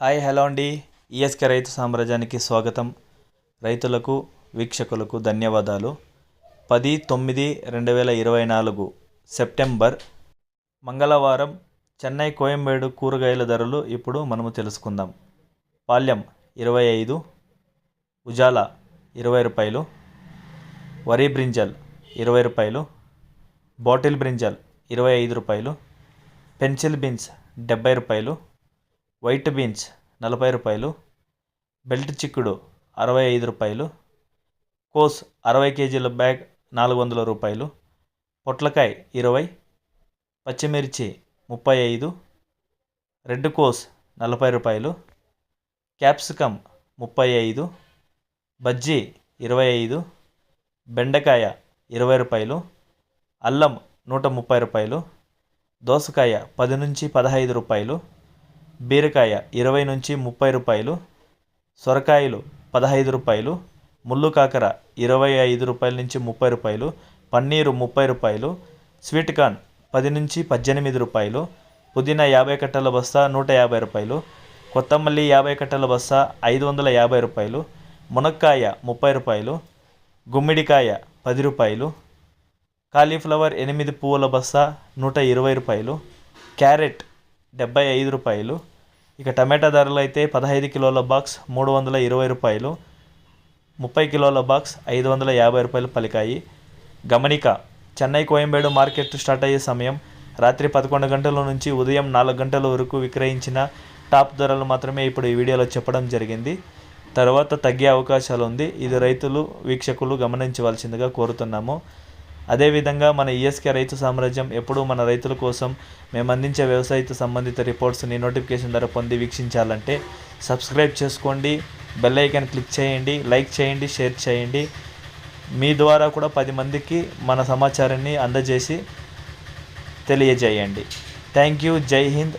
Hi hello అండి. ESK రైతు సామ్రాజ్యానికి స్వాగతం. రైతులకు వీక్షకులకు ధన్యవాదాలు. పది తొమ్మిది రెండు వేల ఇరవై నాలుగు సెప్టెంబర్ మంగళవారం చెన్నై కోయంబేడు కూరగాయల ధరలు ఇప్పుడు మనము తెలుసుకుందాం. పాల్యం ఇరవై ఐదు ఉజాల ఇరవై రూపాయలు వరి బ్రింజల్ ఇరవై రూపాయలు బాటిల్ బ్రింజల్ ఇరవై ఐదు రూపాయలు పెన్సిల్ బీన్స్ డెబ్బై రూపాయలు వైట్ బీన్స్ నలభై రూపాయలు బెల్ట్ చిక్కుడు అరవై ఐదు రూపాయలు కోస్ అరవై కేజీల బ్యాగ్ నాలుగు వందల రూపాయలు పొట్లకాయ ఇరవై పచ్చిమిర్చి ముప్పై ఐదు రెడ్ కోస్ నలభై రూపాయలు క్యాప్సికమ్ ముప్పై ఐదు బజ్జీ ఇరవై ఐదు బెండకాయ ఇరవై రూపాయలు అల్లం నూట ముప్పై రూపాయలు దోసకాయ పది నుంచి పదహైదు రూపాయలు బీరకాయ ఇరవై నుంచి ముప్పై రూపాయలు సొరకాయలు పదహైదు రూపాయలు ముళ్ళు కాకర ఇరవై ఐదు రూపాయల నుంచి ముప్పై రూపాయలు పన్నీరు ముప్పై రూపాయలు స్వీట్ కార్న్ పది నుంచి పద్దెనిమిది రూపాయలు పుదీనా యాభై కట్టల బస్తా నూట యాభై రూపాయలు కొత్తమల్లి యాభై కట్టల బస్తా ఐదు వందల యాభై రూపాయలు మునక్కాయ ముప్పై రూపాయలు గుమ్మిడికాయ పది రూపాయలు కాలీఫ్లవర్ ఎనిమిది పువ్వుల బస్తా నూట ఇరవై రూపాయలు క్యారెట్ డెబ్బై ఐదు రూపాయలు. ఇక టమాటా ధరలు అయితే పదహైదు కిలోల బాక్స్ మూడు వందల ఇరవై రూపాయలు. ముప్పై కిలోల బాక్స్ ఐదు వందల యాభై రూపాయలు పలికాయి. గమనిక చెన్నై కోయంబేడు మార్కెట్ స్టార్ట్ అయ్యే సమయం రాత్రి పదకొండు గంటల నుంచి ఉదయం నాలుగు గంటల వరకు విక్రయించిన టాప్ ధరలు మాత్రమే ఇప్పుడు ఈ వీడియోలో చెప్పడం జరిగింది. తర్వాత తగ్గే అవకాశాలు ఉంది. ఇది రైతులు వీక్షకులు గమనించవలసిందిగా కోరుతున్నాము. అదేవిధంగా మన ఈఎస్కే రైతు సామ్రాజ్యం ఎప్పుడూ మన రైతుల కోసం మేము అందించే వ్యవసాయతో సంబంధిత రిపోర్ట్స్ని నోటిఫికేషన్ ద్వారా పొంది వీక్షించాలంటే సబ్స్క్రైబ్ చేసుకోండి బెల్ ఐకాన్ క్లిక్ చేయండి లైక్ చేయండి షేర్ చేయండి. మీ ద్వారా కూడా పది మందికి మన సమాచారాన్ని అందజేసి తెలియజేయండి. థ్యాంక్ యూ జై హింద్